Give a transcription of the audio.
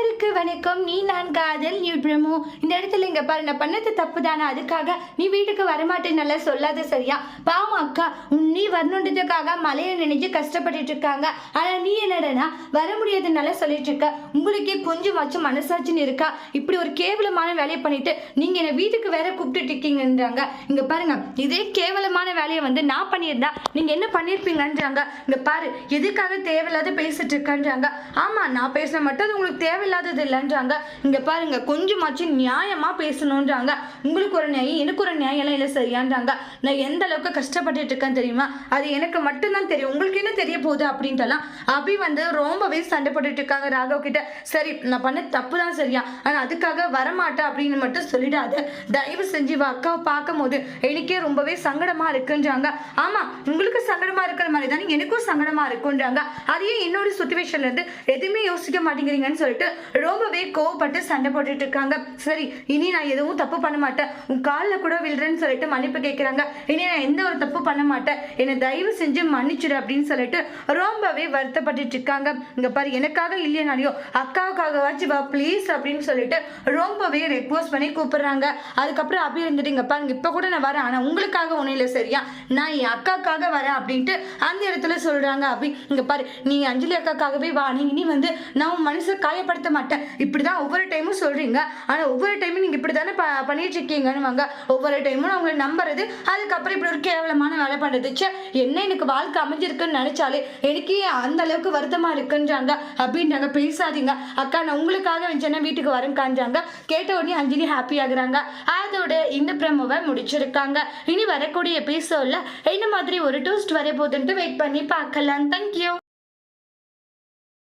ಅಂದ್ರೆ அனைவருக்கு வணக்கம். நீ நான் காதல். நீ பிரமு. இந்த இடத்துல இங்க பாரு நான் பண்ணது தப்பு தானே அதுக்காக நீ வீட்டுக்கு வரமாட்டேன்னு சொல்லாத சரியா? பாவம் அக்கா. உன் நீ வரணுன்றதுக்காக மலையை நினைச்சு கஷ்டப்பட்டுட்டு இருக்காங்க. ஆனா நீ என்னடனா? வர முடியாதுனால சொல்லிட்டு இருக்க. உங்களுக்கே கொஞ்சமாச்சும் மனசாட்சின்னு இருக்கா? இப்படி ஒரு கேவலமான வேலையை பண்ணிட்டு நீங்க என்ன வீட்டுக்கு வேற கூப்பிட்டுட்டு இருக்கீங்கன்றாங்க. இங்க பாருங்க. இதே கேவலமான வேலையை வந்து நான் பண்ணியிருந்தா நீங்க என்ன பண்ணிருப்பீங்கன்றாங்க இங்க பாரு. எதுக்காக தேவையில்லாத பேசிட்டு இருக்கன்றாங்க. ஆமா நான் பேசின மட்டும் அது உங்களுக்கு தேவையில்லாதது இல்லைன்றாங்க இங்க பாருங்க கொஞ்சமாச்சும் நியாயமா பேசணுன்றாங்க. உங்களுக்கு ஒரு நியாயம் எனக்கு ஒரு நியாயம்லாம் இல்லை சரியான்றாங்க. நான் எந்த அளவுக்கு கஷ்டப்பட்டுட்டு இருக்கேன் தெரியுமா? அது எனக்கு மட்டும்தான் தெரியும். உங்களுக்கு என்ன தெரிய போகுது அப்படின்ட்டுலாம் அபி வந்து ரொம்பவே சண்டை போட்டுட்டு இருக்காங்க ராகவ் கிட்ட. சரி நான் பண்ண தப்பு தான் சரியா. ஆனால் அதுக்காக வரமாட்டேன் அப்படின்னு மட்டும் சொல்லிடாது. தயவு செஞ்சு இவ அக்காவை பார்க்கும் போது எனக்கே ரொம்பவே சங்கடமா இருக்குன்றாங்க. ஆமா உங்களுக்கு சங்கடமா இருக்கிற மாதிரி தானே எனக்கும் சங்கடமா இருக்குன்றாங்க. அதையே என்னோட சுச்சுவேஷன்ல இருந்து எதுவுமே யோசிக்க மாட்டேங்கிறீங்கன்னு சொல்லிட்டு ரொம்பவே கோவப்பட்டு சண்டை போட்டுட்டு இருக்காங்க. சரி இனி நான் எதுவும் தப்பு பண்ண மாட்டேன். உன் காலில் கூட விழுறேன்னு சொல்லிட்டு மன்னிப்பு கேட்குறாங்க இனி நான் எந்த ஒரு தப்பு பண்ண மாட்டேன். என்னை தயவு செஞ்சு மன்னிச்சிடு அப்படின்னு சொல்லிட்டு ரொம்பவே வருத்தப்பட்டுட்டு இருக்காங்க. இங்க பாரு எனக்காக இல்லைனாலையோ அக்காவுக்காகவாச்சு வா ப்ளீஸ் அப்படின்னு சொல்லிட்டு ரொம்பவே ரெக்வஸ்ட் பண்ணி கூப்பிடுறாங்க. அதுக்கப்புறம் அப்படி இருந்துட்டீங்க பாருங்க இப்போ கூட நான் வரேன். ஆனால் உங்களுக்காக ஒன்றும் இல்லை சரியா? நான் என் அக்காக்காக வரேன் அப்படின்ட்டு அந்த இடத்துல சொல்றாங்க அப்படி இங்க பாரு நீ அஞ்சலி அக்காக்காகவே வா. நீ இனி வந்து நான் உன் மனசை காயப்படுத்த மாட்டேன். இப்படி தான் ஒவ்வொரு டைமும் சொல்கிறீங்க ஆனால் ஒவ்வொரு டைமும் நீங்கள் இப்படி தானே பண்ணிட்டு இருக்கீங்கன்னு வாங்க ஒவ்வொரு டைமும் நான் உங்களை நம்புறது அதுக்கப்புறம் இப்படி ஒரு கேவலமான வேலை பண்ணுறது சே என்ன எனக்கு வாழ்க்கை அமைஞ்சிருக்குன்னு நினச்சாலே எனக்கே அந்த அளவுக்கு வருத்தமாக இருக்குன்றாங்க. அப்படின்றாங்க. பேசாதீங்க. அக்கா நான் உங்களுக்காக வச்சேன்னா வீட்டுக்கு வரேன் காஞ்சாங்க கேட்ட உடனே அஞ்சலி ஹாப்பி ஆகுறாங்க. அதோட இந்த பிரமோவை முடிச்சிருக்காங்க. இனி வரக்கூடிய எபிசோடில் என்ன மாதிரி ஒரு டூஸ்ட் வர போகுதுன்ட்டு வெயிட் பண்ணி பார்க்கலாம். தேங்க்யூ